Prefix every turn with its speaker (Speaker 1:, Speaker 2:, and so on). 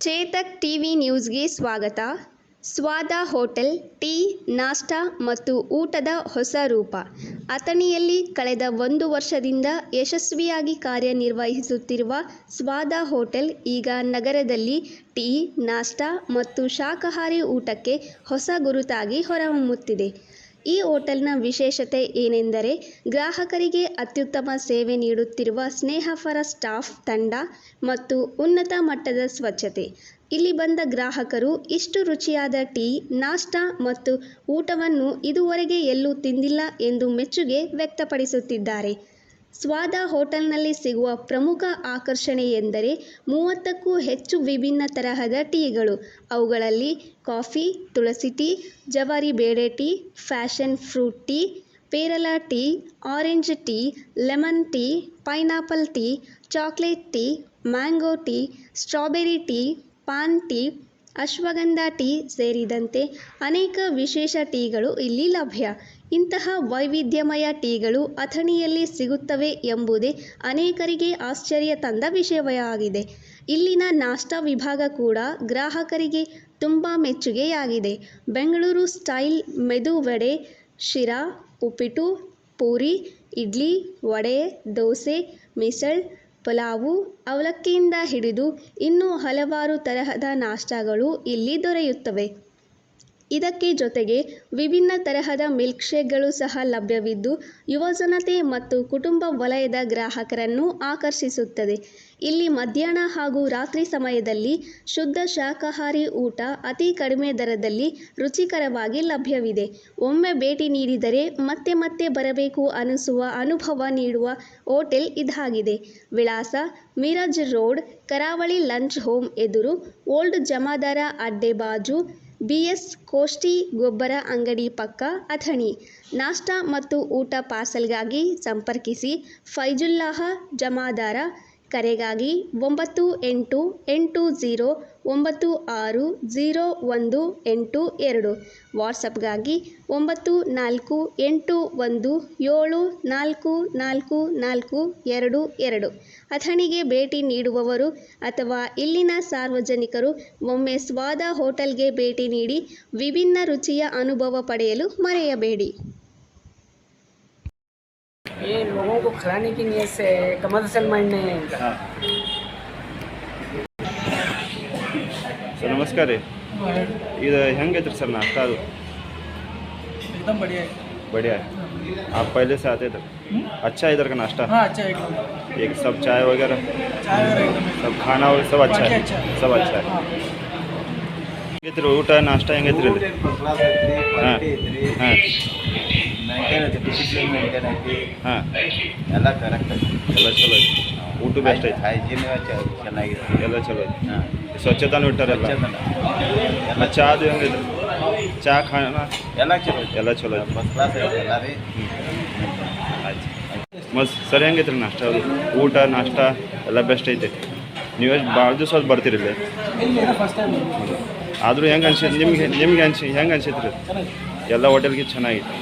Speaker 1: Chetak TV ನ್ಯೂಸ್ಗೆ ಸ್ವಾಗತ. ಸ್ವಾದ ಹೋಟೆಲ್, ಟೀ, ನಾಷ್ಟಾ ಮತ್ತು ಊಟದ ಹೊಸ ರೂಪ. ಅಥಣಿಯಲ್ಲಿ ಕಳೆದ ಒಂದು ವರ್ಷದಿಂದ ಯಶಸ್ವಿಯಾಗಿ ಕಾರ್ಯನಿರ್ವಹಿಸುತ್ತಿರುವ ಸ್ವಾದ ಹೋಟೆಲ್ ಈಗ ನಗರದಲ್ಲಿ ಟೀ, ನಾಷ್ಟಾ ಮತ್ತು ಶಾಕಾಹಾರಿ ಊಟಕ್ಕೆ ಹೊಸ ಗುರುತಾಗಿ ಹೊರಹೊಮ್ಮುತ್ತಿದೆ. ಈ ಹೋಟೆಲ್ನ ವಿಶೇಷತೆ ಏನೆಂದರೆ ಗ್ರಾಹಕರಿಗೆ ಅತ್ಯುತ್ತಮ ಸೇವೆ ನೀಡುತ್ತಿರುವ ಸ್ನೇಹಪರ ಸ್ಟಾಫ್ ತಂಡ ಮತ್ತು ಉನ್ನತ ಮಟ್ಟದ ಸ್ವಚ್ಛತೆ. ಇಲ್ಲಿ ಬಂದ ಗ್ರಾಹಕರು ಇಷ್ಟು ರುಚಿಯಾದ ಟೀ, ನಾಷ್ಟಾ ಮತ್ತು ಊಟವನ್ನು ಇದುವರೆಗೆ ಎಲ್ಲೂ ತಿಂದಿಲ್ಲ ಎಂದು ಮೆಚ್ಚುಗೆ ವ್ಯಕ್ತಪಡಿಸುತ್ತಿದ್ದಾರೆ. ಸ್ವಾದ ಹೋಟೆಲ್ನಲ್ಲಿ ಸಿಗುವ ಪ್ರಮುಖ ಆಕರ್ಷಣೆ ಎಂದರೆ ಮೂವತ್ತಕ್ಕೂ ಹೆಚ್ಚು ವಿಭಿನ್ನ ತರಹದ ಟೀಗಳು. ಅವುಗಳಲ್ಲಿ ಕಾಫಿ, ತುಳಸಿ ಟೀ, ಜವಾರಿ ಬೇಳೆ ಟೀ, ಫ್ಯಾಷನ್ ಫ್ರೂಟ್ ಟೀ, ಪೇರಲ tea, orange tea, lemon tea, pineapple tea, chocolate tea, mango tea, strawberry tea, paan tea ashwagandha tea ಸೇರಿದಂತೆ ಅನೇಕ ವಿಶೇಷ ಟೀಗಳು ಇಲ್ಲಿ ಲಭ್ಯ. ಇಂತಹ ವೈವಿಧ್ಯಮಯ ಟೀಗಳು ಅಥಣಿಯಲ್ಲಿ ಸಿಗುತ್ತವೆ ಎಂಬುದೇ ಅನೇಕರಿಗೆ ಆಶ್ಚರ್ಯ ತಂದ ವಿಷಯವಾಗಿದೆ ಇಲ್ಲಿನ ನಾಷ್ಟಾ ವಿಭಾಗ ಕೂಡ ಗ್ರಾಹಕರಿಗೆ ತುಂಬ ಮೆಚ್ಚುಗೆಯಾಗಿದೆ. ಬೆಂಗಳೂರು ಸ್ಟೈಲ್ ಮೆದು ವಡೆ, ಶಿರಾ, ಉಪ್ಪಿಟ್ಟು, ಪೂರಿ, ಇಡ್ಲಿ, ವಡೆ, ದೋಸೆ, ಮಿಸಳ್ ಪಲಾವು ಅವಲಕ್ಕಿಯಿಂದ ಹಿಡಿದು ಇನ್ನೂ ಹಲವಾರು ತರಹದ ನಾಷ್ಟಾಗಳು ಇಲ್ಲಿ ದೊರೆಯುತ್ತವೆ. ಇದಕ್ಕೆ ಜೊತೆಗೆ ವಿಭಿನ್ನ ತರಹದ ಮಿಲ್ಕ್ ಶೇಕ್ಗಳು ಸಹ ಲಭ್ಯವಿದ್ದು ಯುವಜನತೆ ಮತ್ತು ಕುಟುಂಬ ವಲಯದ ಗ್ರಾಹಕರನ್ನು ಆಕರ್ಷಿಸುತ್ತದೆ. ಇಲ್ಲಿ ಮಧ್ಯಾಹ್ನ ಹಾಗೂ ರಾತ್ರಿ ಸಮಯದಲ್ಲಿ ಶುದ್ಧ ಶಾಖಾಹಾರಿ ಊಟ ಅತಿ ಕಡಿಮೆ ದರದಲ್ಲಿ ರುಚಿಕರವಾಗಿ ಲಭ್ಯವಿದೆ. ಒಮ್ಮೆ ಭೇಟಿ ನೀಡಿದರೆ ಮತ್ತೆ ಮತ್ತೆ ಬರಬೇಕು ಅನಿಸುವ ಅನುಭವ ನೀಡುವ ಹೋಟೆಲ್ ಇದಾಗಿದೆ. ವಿಳಾಸ, Miraj road, Karavali lunch home ಎದುರು, ಓಲ್ಡ್ ಜಮಾದಾರ ಅಡ್ಡೆ ಬಾಜು ಬಿ ಕೋಷ್ಟಿ ಗೊಬ್ಬರ ಅಂಗಡಿ ಪಕ್ಕ ಅಥಣಿ. ನಾಷ್ಟಾ ಮತ್ತು ಊಟ ಪಾರ್ಸಲ್ಗಾಗಿ ಸಂಪರ್ಕಿಸಿ ಫೈಜುಲ್ಲಾಹ ಜಮಾದಾರ ಕರೆಗಾಗಿ ಒಂಬತ್ತು ಎಂಟು ಎಂಟು ಝೀರೋ ಒಂಬತ್ತು ಆರು ಝೀರೋ ಒಂದು ಎಂಟು ಎರಡು. ವಾಟ್ಸಪ್ಗಾಗಿ ಒಂಬತ್ತು ನಾಲ್ಕು ಎಂಟು ಒಂದು ಏಳು ನಾಲ್ಕು ನಾಲ್ಕು ನಾಲ್ಕು ಎರಡು ಎರಡು. ಅಥಣಿಗೆ ಭೇಟಿ ನೀಡುವವರು ಅಥವಾ ಇಲ್ಲಿನ ಸಾರ್ವಜನಿಕರು ಒಮ್ಮೆ ಸ್ವಾದ ಹೋಟೆಲ್ಗೆ ಭೇಟಿ ನೀಡಿ ವಿಭಿನ್ನ ರುಚಿಯ ಅನುಭವ ಪಡೆಯಲು ಮರೆಯಬೇಡಿ.
Speaker 2: ये लोगों को खिलाने की नीयत से कमर्शियल माइंड नहीं है इनका
Speaker 3: ಹಾಂ ಸರ್ ನಮಸ್ಕಾರ ರೀ ಇದು ಹೆಂಗೈತ್ರಿ ಸರ್ नाश्ता ಅದು
Speaker 4: एकदम बढ़िया है
Speaker 3: बढ़िया है आप पहले से आते थे अच्छा है इधर का नाश्ता
Speaker 4: हाँ अच्छा है एकदम
Speaker 3: एक सब चाय वगैरह
Speaker 4: चाय वगैरह एकदम
Speaker 3: सब खाना और सब अच्छा है
Speaker 4: बाकी अच्छा है।
Speaker 3: सब अच्छा है
Speaker 4: हाँ
Speaker 3: ಹೆಂಗೈತ್ರಿ ಊಟ ನಾಷ್ಟ ಹೆಂಗೈತ್ರಿ ಹಾಂ. ಹಾಂ.
Speaker 5: ಎಲ್ಲ ಕರೆಕ್ಟ್
Speaker 3: ಎಲ್ಲ ಚಲೋ ಐತಿ ಊಟ ಬೆಸ್ಟ್ ಐತಿ
Speaker 5: ಹೈಜೀನ್ ಚೆನ್ನಾಗಿದೆ
Speaker 3: ಎಲ್ಲ ಚಲೋ ಐತಿ
Speaker 5: ಹಾಂ.
Speaker 3: ಸ್ವಚ್ಛತಾನು ಇಟ್ಟಾರಲ್ಲ?
Speaker 5: ಎಲ್ಲ
Speaker 3: ಚಾದು ಹೆಂಗೈತ್ರಿ? ಚಾ ಖಾನ
Speaker 5: ಎಲ್ಲ ಚಲೋ ಐತಿ
Speaker 3: ಎಲ್ಲ ಚಲೋ ಐತಿ
Speaker 5: ಫಸ್ಟ್ ಕ್ಲಾಸ್
Speaker 3: ಮಸ್ತ್ ಸರಿ ಹೆಂಗೈತ್ರಿ ನಾಷ್ಟ ಊಟ ನಾಷ್ಟ ಎಲ್ಲ ಬೆಸ್ಟ್ ಐತೆ. ನೀವು ಎಷ್ಟು ಭಾಳ ದಿವಸ ಬರ್ತೀರಿ ಇಲ್ಲಿ? ಆದರೂ ಹೆಂಗೆ ಅನ್ಸಿತ್ತು ನಿಮ್ಗೆ ನಿಮ್ಗೆ ಅನ್ಸಿ ಹೆಂಗೆ ಅನ್ಸೈತ್ರಿ? ಎಲ್ಲ ಹೋಟೆಲ್ಗೆ ಚೆನ್ನಾಗಿತ್ತು